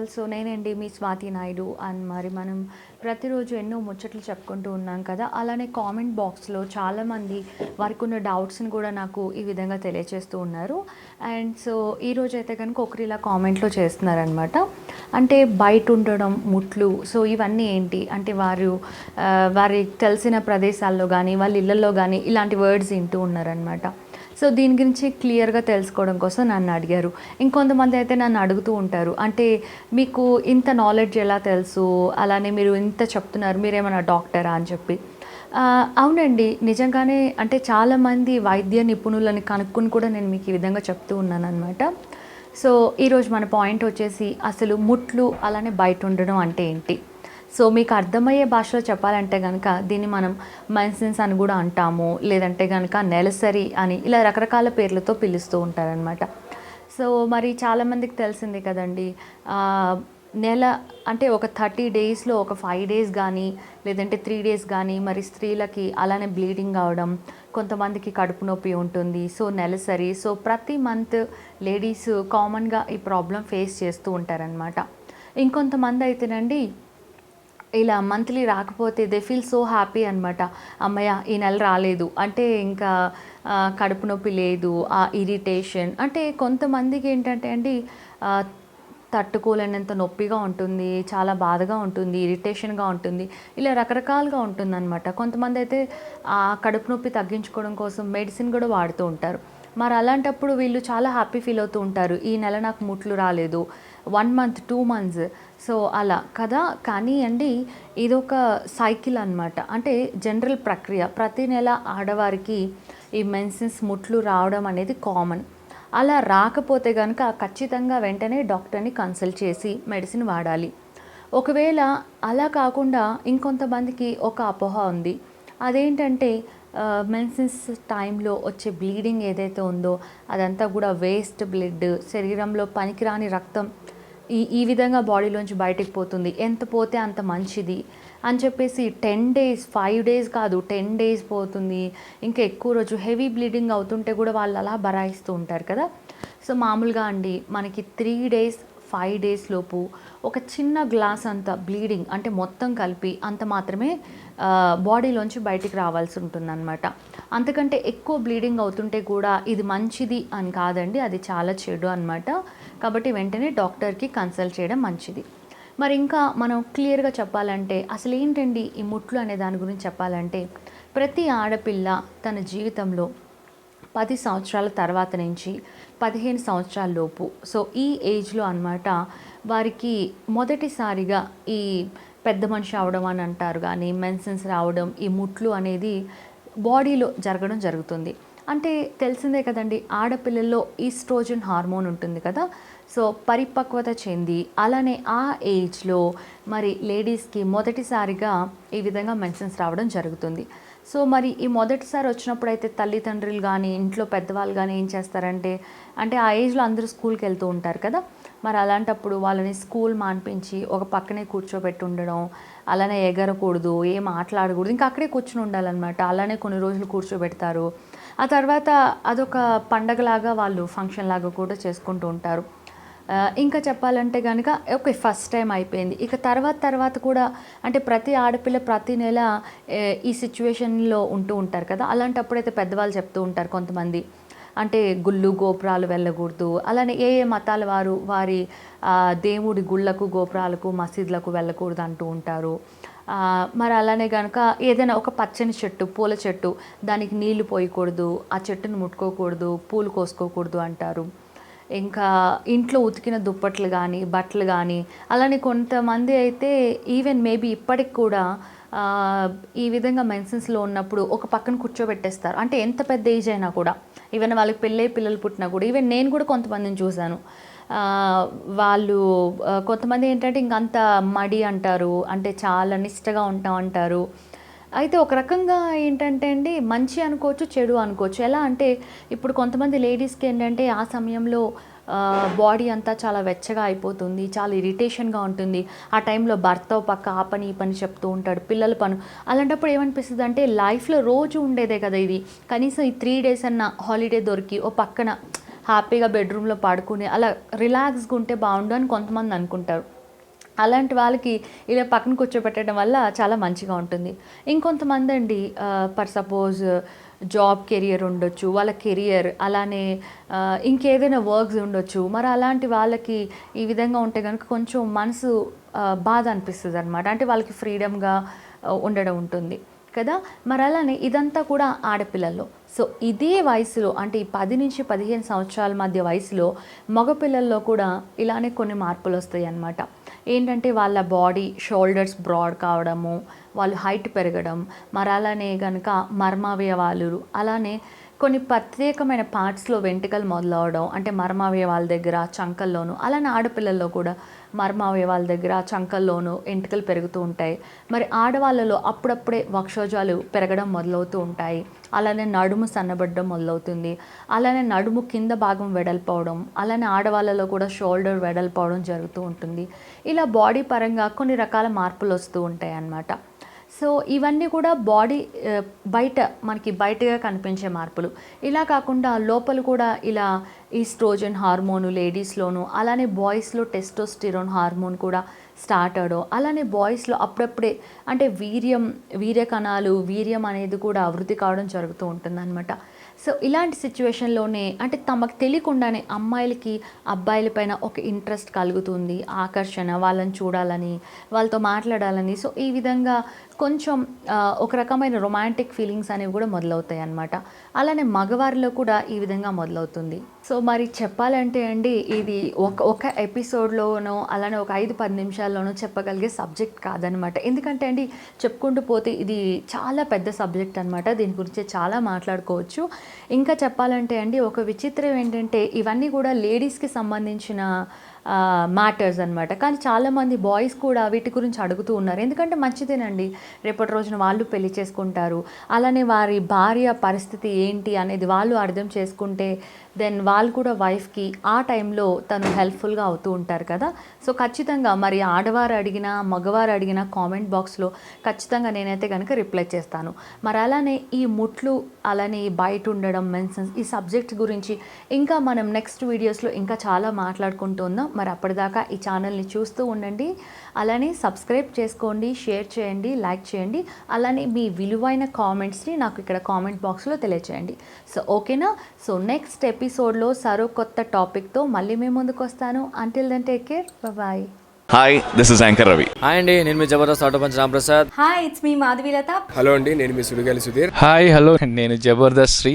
Also నేనండి మీ Swathi Naidu and మరి మనం ప్రతిరోజు ఎన్నో ముచ్చట్లు చెప్పుకుంటూ ఉన్నాం కదా. అలానే కామెంట్ బాక్స్లో చాలామంది వారికి ఉన్న డౌట్స్ని కూడా నాకు ఈ విధంగా తెలియజేస్తూ ఉన్నారు. అండ్ సో ఈరోజు అయితే కనుక ఒకరు ఇలా కామెంట్లో చేస్తున్నారనమాట అంటే బయట ఉండడం ముట్లు సో ఇవన్నీ ఏంటి? అంటే వారు వారికి తెలిసిన ప్రదేశాల్లో కానీ వాళ్ళ ఇళ్ళల్లో కానీ ఇలాంటి వర్డ్స్ వింటూ ఉన్నారనమాట సో దీని గురించి క్లియర్గా తెలుసుకోవడం కోసం నన్ను అడిగారు. ఇంకొంతమంది అయితే నన్ను అడుగుతూ ఉంటారు. అంటే మీకు ఇంత నాలెడ్జ్ ఎలా తెలుసు? అలానే మీరు ఇంత చెప్తున్నారు. మీరేమైనా డాక్టరా అని చెప్పి. అవునండి. నిజంగానే అంటే చాలామంది వైద్య నిపుణులని కనుక్కొని కూడా నేను మీకు ఈ విధంగా చెప్తూ ఉన్నాను అనమాట సో ఈరోజు మన పాయింట్ వచ్చేసి అసలు ముట్లు అలానే బయట ఉండడం అంటే ఏంటి? సో మీకు అర్థమయ్యే భాషలో చెప్పాలంటే కనుక దీన్ని మనం మెన్సెన్స్ అని కూడా అంటాము లేదంటే కనుక నెలసరి అని ఇలా రకరకాల పేర్లతో పిలుస్తూ ఉంటారనమాట సో మరి చాలామందికి తెలిసిందే కదండి నెల అంటే ఒక థర్టీ డేస్లో ఒక ఫైవ్ డేస్ కానీ లేదంటే త్రీ డేస్ కానీ మరి స్త్రీలకి అలానే బ్లీడింగ్ అవడం కొంతమందికి కడుపు నొప్పి ఉంటుంది సో నెలసరి సో ప్రతి మంత్ లేడీస్ కామన్గా ఈ ప్రాబ్లం ఫేస్ చేస్తూ ఉంటారనమాట ఇంకొంతమంది అయితేనండి ఇలా మంత్లీ రాకపోతే దే ఫీల్ సో హ్యాపీ అనమాట అమ్మయ్య ఈ నెల రాలేదు. అంటే ఇంకా కడుపు నొప్పి లేదు ఆ ఇరిటేషన్ అంటే కొంతమందికి ఏంటంటే అండి తట్టుకోలేనంత నొప్పిగా ఉంటుంది చాలా బాధగా ఉంటుంది ఇరిటేషన్గా ఉంటుంది ఇలా రకరకాలుగా ఉంటుందన్నమాట. కొంతమంది అయితే ఆ కడుపు నొప్పి తగ్గించుకోవడం కోసం మెడిసిన్ కూడా వాడుతూ ఉంటారు. మరి అలాంటప్పుడు వీళ్ళు చాలా హ్యాపీ ఫీల్ అవుతూ ఉంటారు. ఈ నెల నాకు ముట్లు రాలేదు. One month two months so అలా. కదా? కానీ అండి ఇదొక సైకిల్ అన్నమాట. అంటే జనరల్ ప్రక్రియ. ప్రతి నెల ఆడవారికి ఈ మెన్సెన్స్ ముట్లు రావడం అనేది కామన్. అలా రాకపోతే కనుక ఖచ్చితంగా వెంటనే డాక్టర్ని కన్సల్ట్ చేసి మెడిసిన్ వాడాలి. ఒకవేళ అలా కాకుండా ఇంకొంతమందికి ఒక అపోహ ఉంది. అదేంటంటే మెన్సెన్స్ టైంలో వచ్చే బ్లీడింగ్ ఏదైతే ఉందో అదంతా కూడా వేస్ట్ బ్లడ్ శరీరంలో పనికిరాని రక్తం ఈ ఈ విధంగా బాడీలోంచి బయటికి పోతుంది. ఎంత పోతే అంత మంచిది అని చెప్పేసి టెన్ డేస్ ఫైవ్ డేస్ కాదు టెన్ డేస్ పోతుంది. ఇంకా ఎక్కువ రోజు హెవీ బ్లీడింగ్ అవుతుంటే కూడా వాళ్ళు అలా బరాయిస్తూ ఉంటారు కదా. సో మామూలుగా అండి మనకి త్రీ డేస్ ఫైవ్ డేస్ లోపు ఒక చిన్న గ్లాస్ అంత బ్లీడింగ్ అంటే మొత్తం కలిపి అంత మాత్రమే బాడీలోంచి బయటికి రావాల్సి ఉంటుందన్నమాట. అంతకంటే ఎక్కువ బ్లీడింగ్ అవుతుంటే కూడా ఇది మంచిది అని కాదండి అది చాలా చెడు అన్నమాట. కాబట్టి వెంటనే డాక్టర్కి కన్సల్ట్ చేయడం మంచిది. మరి ఇంకా మనం క్లియర్గా చెప్పాలంటే అసలు ఏంటండి ఈ ముట్లు అనే దాని గురించి చెప్పాలంటే ప్రతి ఆడపిల్ల తన జీవితంలో పది సంవత్సరాల తర్వాత నుంచి పదిహేను సంవత్సరాల లోపు. సో ఈ ఏజ్లో అన్నమాట వారికి మొదటిసారిగా ఈ పెద్ద మనిషి అవడం అని అంటారు కానీ మెన్సన్స్ రావడం ఈ ముట్లు అనేది బాడీలో జరగడం జరుగుతుంది. అంటే తెలిసిందే కదండి ఆడపిల్లల్లో ఈస్ట్రోజన్ హార్మోన్ ఉంటుంది కదా. సో పరిపక్వత చెంది అలానే ఆ ఏజ్లో మరి లేడీస్కి మొదటిసారిగా ఈ విధంగా మెన్సన్స్ రావడం జరుగుతుంది. సో మరి ఈ మొదటిసారి వచ్చినప్పుడు అయితే తల్లిదండ్రులు కానీ ఇంట్లో పెద్దవాళ్ళు కానీ ఏం చేస్తారంటే అంటే ఆ ఏజ్లో అందరూ స్కూల్కి వెళ్తూ ఉంటారు కదా. మరి అలాంటప్పుడు వాళ్ళని స్కూల్ మాన్పించి ఒక పక్కనే కూర్చోబెట్టి ఉండడం అలానే ఎగరకూడదు ఏం మాట్లాడకూడదు ఇంకా అక్కడే కూర్చుని ఉండాలన్నమాట. అలానే కొన్ని రోజులు కూర్చోబెడతారు. ఆ తర్వాత అదొక పండగలాగా వాళ్ళు ఫంక్షన్ లాగా కూడా చేసుకుంటూ ఉంటారు. ఇంకా చెప్పాలంటే కనుక ఓకే ఫస్ట్ టైం అయిపోయింది. ఇక తర్వాత తర్వాత కూడా అంటే ప్రతి ఆడపిల్ల ప్రతి నెల ఈ సిచ్యువేషన్లో ఉంటూ ఉంటారు కదా. అలాంటప్పుడు అయితే పెద్దవాళ్ళు చెప్తూ ఉంటారు కొంతమంది. అంటే గుళ్ళు గోపురాలు వెళ్ళకూడదు. అలానే ఏ ఏ మతాల వారు వారి దేవుడి గుళ్ళకు గోపురాలకు మసీదులకు వెళ్ళకూడదు అంటూ ఉంటారు. మరి అలానే కనుక ఏదైనా ఒక పచ్చని చెట్టు పూల చెట్టు దానికి నీళ్ళు పోయకూడదు. ఆ చెట్టును ముట్టుకోకూడదు పూలు కోసుకోకూడదు అంటారు. ఇంకా ఇంట్లో ఉతికిన దుప్పట్లు కానీ బట్టలు కానీ అలానే కొంతమంది అయితే ఈవెన్ మేబీ ఇప్పటికి కూడా ఈ విధంగా మెన్సెన్స్లో ఉన్నప్పుడు ఒక పక్కన కూర్చోబెట్టేస్తారు. అంటే ఎంత పెద్ద ఏజ్ అయినా కూడా. ఈవెన్ వాళ్ళకి పెళ్ళే పిల్లలు పుట్టినా కూడా. ఈవెన్ నేను కూడా కొంతమందిని చూశాను. వాళ్ళు కొంతమంది ఏంటంటే ఇంకంత మడి అంటారు. అంటే చాలా నిష్టగా ఉంటాం అంటారు. అయితే ఒక రకంగా ఏంటంటే అండి మంచి అనుకోవచ్చు చెడు అనుకోవచ్చు. ఎలా అంటే ఇప్పుడు కొంతమంది లేడీస్కి ఏంటంటే ఆ సమయంలో బాడీ అంతా చాలా వెచ్చగా అయిపోతుంది చాలా ఇరిటేషన్గా ఉంటుంది. ఆ టైంలో భర్త పక్క ఆ పని ఈ పని చెప్తూ ఉంటాడు పిల్లల పను. అలాంటప్పుడు ఏమనిపిస్తుంది అంటే లైఫ్లో రోజు ఉండేదే కదా ఇది. కనీసం ఈ త్రీ డేస్ అన్న హాలిడే దొరికి ఓ పక్కన హ్యాపీగా బెడ్రూమ్లో పడుకుని అలా రిలాక్స్గా ఉంటే బాగుండు అని కొంతమంది అనుకుంటారు. అలాంటి వాళ్ళకి ఇలా పక్కన కూర్చోబెట్టడం వల్ల చాలా మంచిగా ఉంటుంది. ఇంకొంతమంది అండి పర్ సపోజ్ జాబ్ కెరియర్ ఉండొచ్చు వాళ్ళ కెరియర్ అలానే ఇంకేదైనా వర్క్స్ ఉండొచ్చు. మరి అలాంటి వాళ్ళకి ఈ విధంగా ఉంటే కనుక కొంచెం మనసు బాధ అనిపిస్తుంది అనమాట అంటే వాళ్ళకి ఫ్రీడమ్గా ఉండడం ఉంటుంది కదా. మరి అలానే ఇదంతా కూడా ఆడపిల్లల్లో. సో ఇదే వయసులో అంటే ఈ పది నుంచి పదిహేను సంవత్సరాల మధ్య వయసులో మగపిల్లల్లో కూడా ఇలానే కొన్ని మార్పులు వస్తాయి అన్నమాట ఏంటంటే వాళ్ళ బాడీ షోల్డర్స్ బ్రాడ్ కావడము వాళ్ళు హైట్ పెరగడం మరి అలానే కనుక మర్మావయవాలు అలానే కొన్ని ప్రత్యేకమైన పార్ట్స్లో వెంట్రుకలు మొదలవడం అంటే మర్మావయవాల దగ్గర చంకల్లోనూ అలానే ఆడపిల్లల్లో కూడా మర్మావయవాల దగ్గర చంకల్లోనూ ఎంటుకలు పెరుగుతూ ఉంటాయి. మరి ఆడవాళ్ళలో అప్పుడప్పుడే వక్షోజాలు పెరగడం మొదలవుతూ ఉంటాయి. అలానే నడుము సన్నబడడం మొదలవుతుంది. అలానే నడుము కింద భాగం వెడల్పోవడం అలానే ఆడవాళ్ళలో కూడా షోల్డర్ వెడల్పోవడం జరుగుతూ ఉంటుంది. ఇలా బాడీ పరంగా కొన్ని రకాల మార్పులు వస్తూ ఉంటాయి అన్నమాట సో ఇవన్నీ కూడా బాడీ బయట మనకి బయటగా కనిపించే మార్పులు. ఇలా కాకుండా లోపల కూడా ఇలా ఈస్ట్రోజన్ హార్మోన్ లేడీస్లోను అలానే బాయ్స్లో టెస్టోస్టిరోన్ హార్మోన్ కూడా స్టార్ట్ అవడం అలానే బాయ్స్లో అప్పుడప్పుడే అంటే వీర్యం వీర్య కణాలు వీర్యం అనేది కూడా అభివృద్ధి కావడం జరుగుతూ ఉంటుందన్నమాట. సో ఇలాంటి సిచ్యువేషన్లోనే అంటే తమకు తెలియకుండానే అమ్మాయిలకి అబ్బాయిలపైన ఒక ఇంట్రెస్ట్ కలుగుతుంది ఆకర్షణ వాళ్ళని చూడాలని వాళ్ళతో మాట్లాడాలని. సో ఈ విధంగా కొంచెం ఒక రకమైన రొమాంటిక్ ఫీలింగ్స్ అనేవి కూడా మొదలవుతాయి అన్నమాట అలానే మగవారిలో కూడా ఈ విధంగా మొదలవుతుంది. సో మరి చెప్పాలంటే అండి ఇది ఒక ఒక ఎపిసోడ్లోనో అలానే ఒక ఐదు పది నిమిషాల్లోనో చెప్పగలిగే సబ్జెక్ట్ కాదనమాట. ఎందుకంటే అండి చెప్పుకుంటూ పోతే ఇది చాలా పెద్ద సబ్జెక్ట్ అనమాట. దీని గురించి చాలా మాట్లాడుకోవచ్చు. ఇంకా చెప్పాలంటే అండి ఒక విచిత్రం ఏంటంటే ఇవన్నీ కూడా లేడీస్కి సంబంధించిన మ్యాటర్స్ అనమాట. కానీ చాలామంది బాయ్స్ కూడా వీటి గురించి అడుగుతూ ఉన్నారు. ఎందుకంటే మంచిదేనండి రేపటి రోజున వాళ్ళు పెళ్ళి చేసుకుంటారు. అలానే వారి భార్య పరిస్థితి ఏంటి అనేది వాళ్ళు అర్థం చేసుకుంటే దెన్ వాళ్ళు కూడా వైఫ్కి ఆ టైంలో తను హెల్ప్ఫుల్గా అవుతూ ఉంటారు కదా. సో ఖచ్చితంగా మరి ఆడవారు అడిగినా మగవారు అడిగినా కామెంట్ బాక్స్లో ఖచ్చితంగా నేనైతే కనుక రిప్లై చేస్తాను. మరి అలానే ఈ ముట్లు అలానే బయట ఉండడం మెన్సన్స్ ఈ సబ్జెక్ట్ గురించి ఇంకా మనం నెక్స్ట్ వీడియోస్లో ఇంకా చాలా మాట్లాడుకుంటూ ఉందాం. మరి అప్పటిదాకా ఈ ఛానల్ని చూస్తూ ఉండండి. అలానే సబ్స్క్రైబ్ చేసుకోండి షేర్ చేయండి లైక్ చేయండి. అలానే మీ విలువైన కామెంట్స్ని నాకు ఇక్కడ కామెంట్ బాక్స్లో తెలియచేయండి. సో ఓకేనా సో నెక్స్ట్ స్టెప్ ఎపిసోడ్లో సరో కొత్త టాపిక్తో మళ్ళీ మేము ముందుకు వస్తాను. Until then take care bye hi this is anchor Ravi hi అండి నేను మీ Jabardasth auto punch Ramprasad. Hi it's me Madhavilatha. Hello అండి నేను మీ సుడిగాలి సుధీర్. హాయ్ హలో నేను జబర్దస్త్ శ్రీ.